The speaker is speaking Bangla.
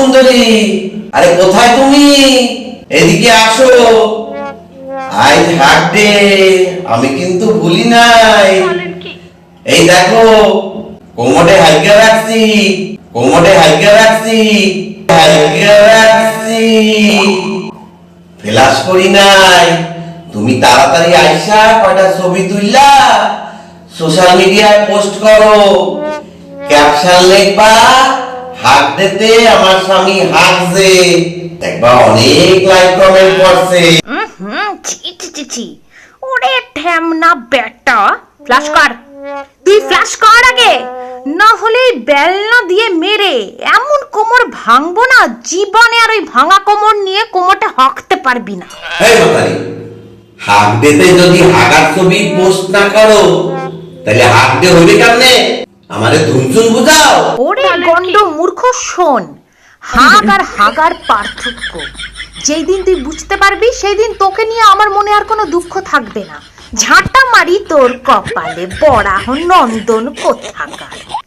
সুন্দরী। আরে কোথায় তুমি? এদিকে আসো। আজ হাট ডে আমি কিন্তু ভুলি নাই। এই দেখো কোমরে হাইকা রাখছি কোমরে হাইকা রাখছি হাইকা রাখছি। ফেলাস করি নাই। তুমি তাড়াতাড়ি আইসা কয়টা ছবি তুললা সোশ্যাল মিডিয়ায় পোস্ট করো। ক্যাপশন লিখবা হাত দিতে আমার স্বামী হাসছে দেখবা অনেক লাইক কমেন্ট করছে। হুম ছি ছি ওরে ঠ্যামনা বেটা ফ্লাশ কর। তুই ফ্লাশ কর আগে। না হলে বেলনা দিয়ে মেরে এমন কোমর ভাঙবো না জীবনে আর ওই ভাঙা কোমর নিয়ে কোমরটা হকতে পারবি না। এই মাতারি যদি হাগার ছবি পোস্ট না করো তাহলে হইবে কেমনে? আমারে ধুমচুন বুঝাও। ওরে গন্ড মূর্খ শোন। হাগ আর হাগার পার্থক্য। যেই দিন তুই বুঝতে পারবি সেই দিন তোকে নিয়ে আমার মনে আর কোনো দুঃখ থাকবে না। ঝাঁটা মারি তোর কপালে বড়াহ নন্দন কোথাকার।